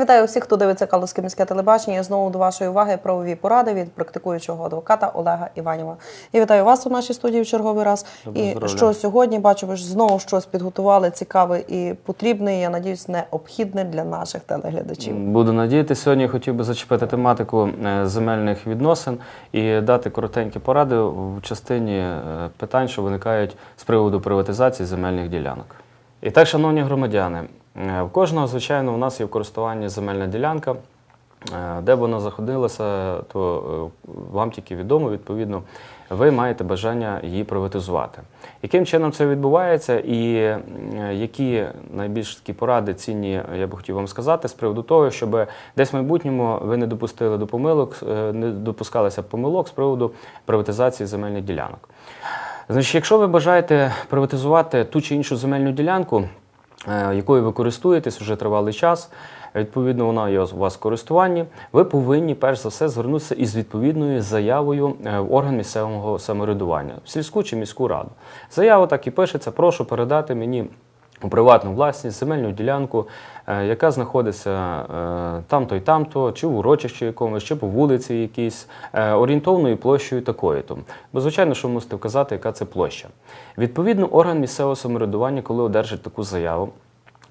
вітаю всіх, хто дивиться Калузьке міське телебачення. І Знову до вашої уваги правові поради від практикуючого адвоката Олега Іванєва. І вітаю вас у нашій студії в черговий раз. Доброго і здоров'я. що сьогодні бачу, ви ж знову щось підготували цікаве і потрібне. і, Я надіюсь, необхідне для наших телеглядачів. Буду надіятися, сьогодні хотів би зачепити тематику е, земельних відносин і дати коротенькі поради в частині е, питань, що виникають з приводу приватизації земельних ділянок. І так, шановні громадяни, е, в кожного, звичайно, у нас є в користуванні земельна ділянка. Е, Де б вона знаходилася, то е, вам тільки відомо, відповідно, ви маєте бажання її приватизувати. Яким чином це відбувається, і е, які найбільш такі поради цінні я би хотів вам сказати з приводу того, щоб десь в майбутньому ви не допустили до помилок, е, не допускалися помилок з приводу приватизації земельних ділянок. Значить, якщо ви бажаєте приватизувати ту чи іншу земельну ділянку, е, якою ви користуєтесь вже тривалий час, відповідно, вона є у вас в користуванні, ви повинні перш за все звернутися із відповідною заявою е, в орган місцевого самоврядування, в сільську чи міську раду. Заява так і пишеться: прошу передати мені. У приватну власність земельну ділянку, е, яка знаходиться е, там-то і там-то, чи в урочищі якомусь, чи по вулиці якійсь, е, орієнтовною площею такою-то. Бо, звичайно, що ви мусите вказати, яка це площа. Відповідно, орган місцевого самоврядування, коли одержить таку заяву,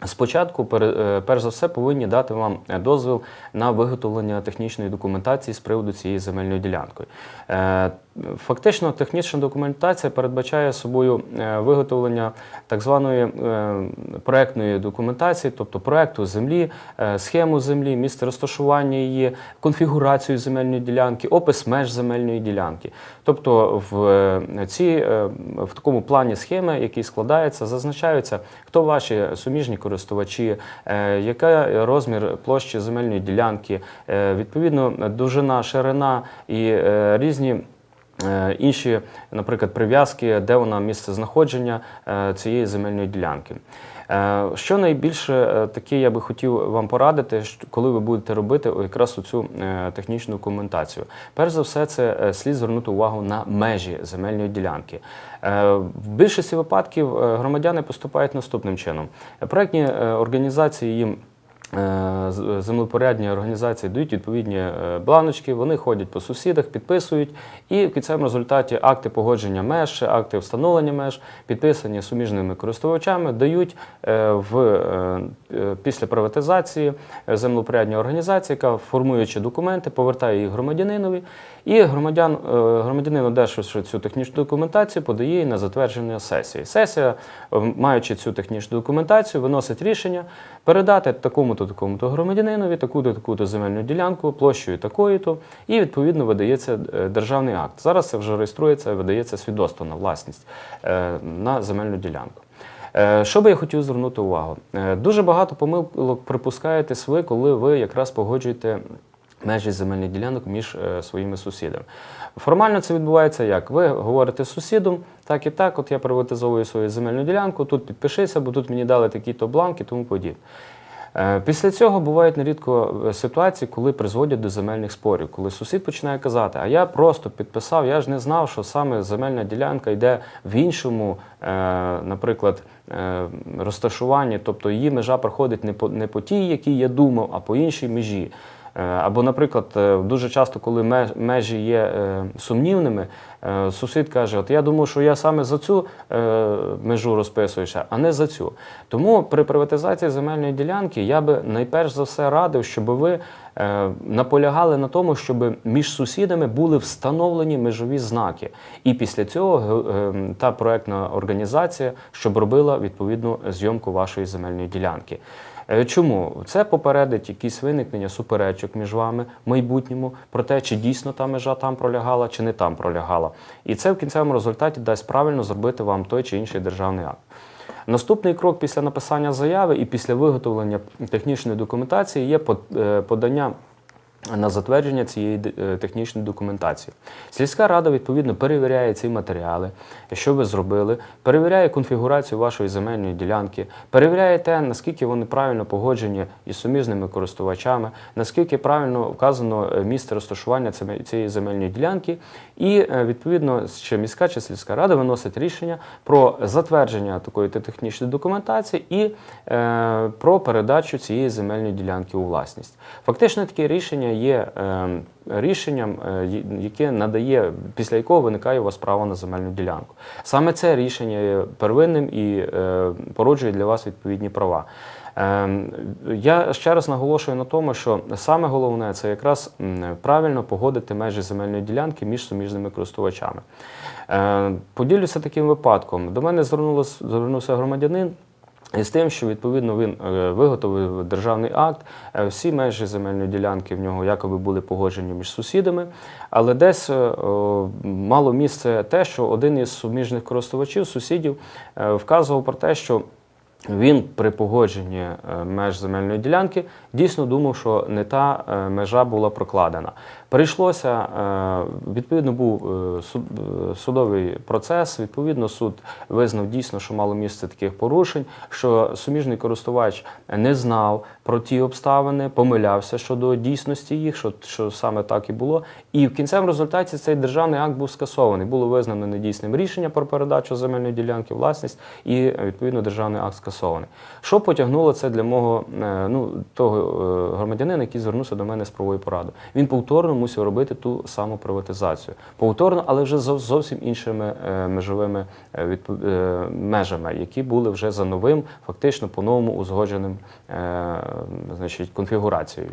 Спочатку, е, перш за все, повинні дати вам е, дозвіл на виготовлення технічної документації з приводу цієї земельної ділянки. Е, Фактично, технічна документація передбачає собою виготовлення так званої проектної документації, тобто проекту землі, схему землі, місце розташування її, конфігурацію земельної ділянки, опис меж земельної ділянки. Тобто в е, в такому плані схеми, який складається, зазначаються, хто ваші суміжні користувачі, е, яка розмір площі земельної ділянки, е, відповідно, довжина, ширина і е, різні. Е, Інші, наприклад, прив'язки, де вона місце знаходження е, цієї земельної ділянки. Е, Що найбільше таке я би хотів вам порадити, коли ви будете робити якраз цю технічну документацію. Перш за все, це слід звернути увагу на межі земельної ділянки. В більшості випадків громадяни поступають наступним чином. Проектні організації їм землепорядні організації дають відповідні е, бланочки, вони ходять по сусідах, підписують, і в кінцевому результаті акти погодження меж, акти встановлення меж, підписані суміжними користувачами, дають е, в, е, е, після приватизації е, землепорядні організації, яка, формуючи документи, повертає їх громадянинові, і громадян, е, громадянин, одержавши цю технічну документацію, подає її на затвердження сесії. Сесія, е, маючи цю технічну документацію, виносить рішення передати такому-то такому-то громадянинові таку-то таку-то земельну ділянку площею такою-то, і відповідно видається е, державний акт. Зараз це вже реєструється, видається свідоцтво на власність на земельну ділянку. Що би я хотів звернути увагу? Дуже багато помилок припускаєтесь ви, коли ви якраз погоджуєте межі земельних ділянок між е, своїми сусідами. Формально це відбувається як? Ви говорите з сусідом, так і так, от я приватизовую свою земельну ділянку, тут підпишися, бо тут мені дали такі-то бланки, тому подібне. Е, Після цього бувають нерідко е, ситуації, коли призводять до земельних спорів, коли сусід починає казати, а я просто підписав, я ж не знав, що саме земельна ділянка йде в іншому, наприклад, розташуванні, тобто її межа проходить не по, не по тій, якій я думав, а по іншій межі. Е, Або, наприклад, е, дуже часто, коли межі є е, сумнівними, сусід каже: От я думав, що я саме за цю межу розписуюся, а не за цю. Тому при приватизації земельної ділянки я би найперш за все радив, щоб ви наполягали на тому, щоб між сусідами були встановлені межові знаки. І після цього та проектна організація, щоб робила відповідну зйомку вашої земельної ділянки. Е, Чому це попередить якісь виникнення суперечок між вами в майбутньому про те, чи дійсно та межа там пролягала, чи не там пролягала. І це в кінцевому результаті дасть правильно зробити вам той чи інший державний акт. Наступний крок після написання заяви і після виготовлення технічної документації є е, подання на затвердження цієї е, технічної документації. Сільська рада відповідно перевіряє ці матеріали, що ви зробили, перевіряє конфігурацію вашої земельної ділянки, перевіряє те, наскільки вони правильно погоджені із суміжними користувачами, наскільки правильно вказано е, місце розташування цієї земельної ділянки, і е, відповідно чи міська чи сільська рада виносить рішення про затвердження такої технічної документації і е, про передачу цієї земельної ділянки у власність. Фактично таке рішення є е, рішенням, е, яке надає, після якого виникає у вас право на земельну ділянку. Саме це рішення є первинним і е, породжує для вас відповідні права. Я ще раз наголошую на тому, що саме головне це якраз правильно погодити межі земельної ділянки між суміжними користувачами. Поділюся таким випадком. До мене звернувся громадянин. І з тим, що відповідно він е, виготовив державний акт, е, всі межі земельної ділянки в нього якоби були погоджені між сусідами, але десь е, мало місце те, що один із суміжних користувачів, сусідів, вказував про те, що він при погодженні е, меж земельної ділянки дійсно думав, що не та е, межа була прокладена. Прийшлося, е, відповідно, був суд- судовий процес. Відповідно, суд визнав дійсно, що мало місце таких порушень, що суміжний користувач не знав про ті обставини, помилявся щодо дійсності їх, що, що саме так і було. І в кінцевому результаті цей державний акт був скасований. Було визнано недійсним рішення про передачу земельної ділянки власність, і відповідно державний акт скасований. Що потягнуло це для мого е, ну, того е, громадянина, який звернувся до мене з правовою порадою? Він повторно мусив робити ту саму приватизацію. Повторно, але вже зов- зовсім іншими е, межовими межами, які були вже за новим, фактично по-новому узгодженим е, значить, конфігурацією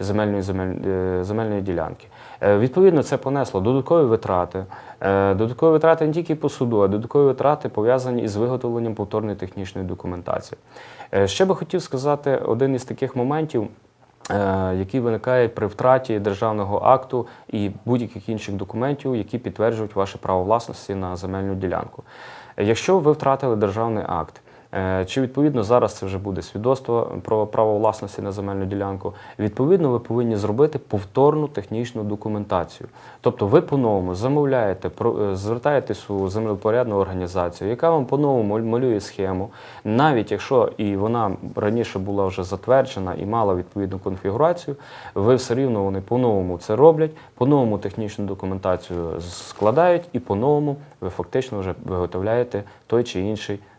земельної, земель, земельної ділянки. Відповідно, це понесло додаткові витрати. Е, Додаткові витрати не тільки по суду, а додаткові витрати пов'язані із виготовленням повторної технічної документації. Е, Ще би хотів сказати один із таких моментів. е, Який виникає при втраті державного акту і будь-яких інших документів, які підтверджують ваше право власності на земельну ділянку. Якщо ви втратили державний акт, Чи відповідно зараз це вже буде свідоцтво про право власності на земельну ділянку? Відповідно, ви повинні зробити повторну технічну документацію. Тобто, ви по-новому замовляєте, е, звертаєтесь у землепорядну організацію, яка вам по-новому малює схему, навіть якщо і вона раніше була вже затверджена і мала відповідну конфігурацію, ви все рівно вони по-новому це роблять, по-новому технічну документацію складають, і по-новому ви фактично вже виготовляєте той чи інший е,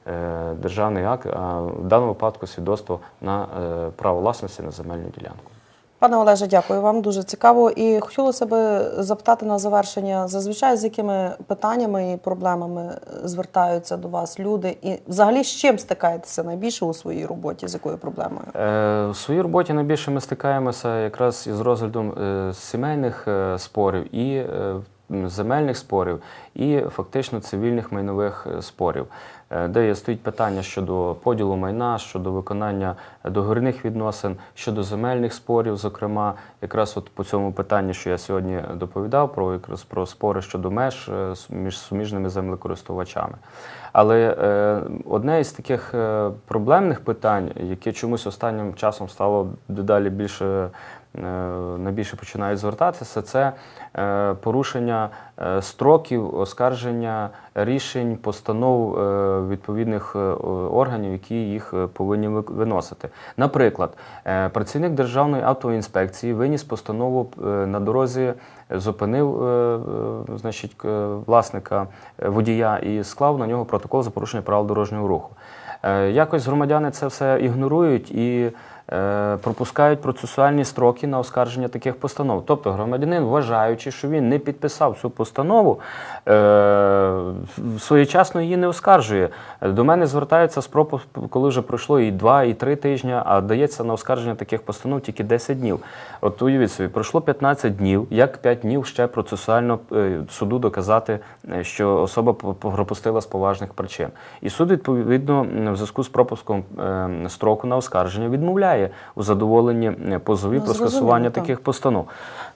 державний акт, а в даному випадку свідоцтво на е, право власності на земельну ділянку. Пане Олеже, дякую вам. Дуже цікаво. І хотілося би запитати на завершення, зазвичай з якими питаннями і проблемами звертаються до вас люди, і взагалі з чим стикаєтеся найбільше у своїй роботі, з якою проблемою? Е, В своїй роботі найбільше ми стикаємося якраз із розглядом е, сімейних е, спорів і е, земельних спорів, і фактично цивільних майнових е, спорів, е, де стоїть питання щодо поділу майна, щодо виконання договірних відносин, щодо земельних спорів, зокрема, якраз от по цьому питанню, що я сьогодні доповідав, про якраз про спори щодо меж е, між суміжними землекористувачами. Але одне із таких проблемних питань, яке чомусь останнім часом стало дедалі більше, найбільше починають звертатися, це е, порушення е, строків оскарження рішень, постанов е, відповідних е, органів, які їх е, повинні виносити. Наприклад, е, працівник Державної автоінспекції виніс постанову е, на дорозі, зупинив е, е, значить, власника е, водія і склав на нього протокол за порушення правил дорожнього руху. Е, Якось громадяни це все ігнорують і е, пропускають процесуальні строки на оскарження таких постанов. Тобто громадянин, вважаючи, що він не підписав цю постанову, е, своєчасно її не оскаржує. До мене звертаються з пропуск, коли вже пройшло і два, і три тижні, а дається на оскарження таких постанов тільки 10 днів. От уявіть собі, пройшло 15 днів, як 5 днів ще процесуально е, суду доказати, е, що особа пропустила з поважних причин. І суд, відповідно, в зв'язку з пропуском е, строку на оскарження відмовляє у задоволенні позовів Ну, про скасування так. таких постанов.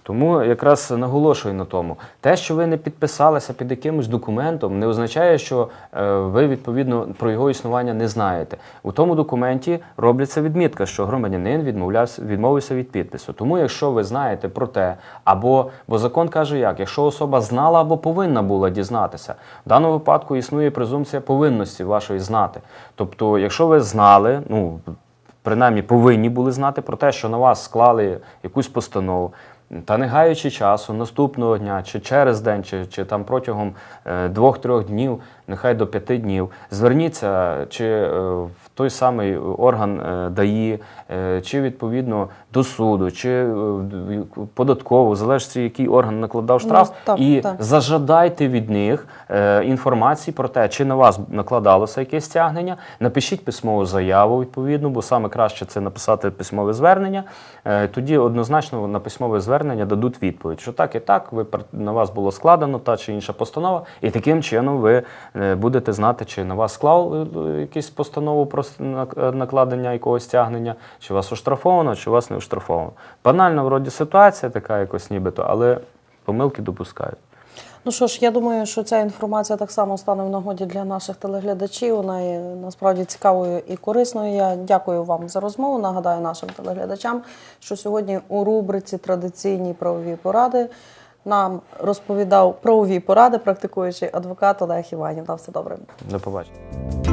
Тому якраз наголошую на тому, те, що ви не підписалися під якимось документом, не означає, що е, ви відповідно про його існування не знаєте. У тому документі робляться відмітка, що громадянин відмовлявся відмовився від підпису. Тому, якщо ви знаєте про те, або бо закон каже, як якщо особа знала або повинна була дізнатися, в даному випадку існує презумпція повинності вашої знати. Тобто, якщо ви знали, ну принаймні повинні були знати про те, що на вас склали якусь постанову. Та не гаючи часу наступного дня, чи через день, чи, чи там протягом е, двох-трьох днів, нехай до п'яти днів, зверніться чи е, в той самий орган е, ДАІ, е, чи відповідно до суду, чи в податкову, залежить, який орган накладав штраф, Ну, так, і так. зажадайте від них інформації про те, чи на вас накладалося якесь стягнення. Напишіть письмову заяву відповідно, бо саме краще це написати письмове звернення. Тоді однозначно на письмове звернення дадуть відповідь, що так і так, ви на вас було складено та чи інша постанова, і таким чином ви будете знати, чи на вас склав е, якусь постанову про е, накладення якогось стягнення, чи вас оштрафовано, чи вас не оштрафовано. Банально вроді ситуація така якось нібито, але помилки допускають. Ну що ж, я думаю, що ця інформація так само стане в нагоді для наших телеглядачів. Вона є насправді цікавою і корисною. Я дякую вам за розмову. Нагадаю нашим телеглядачам, що сьогодні у рубриці Традиційні правові поради нам розповідав правові поради, практикуючий адвокат Олег Іванів. На все добре. До побачення.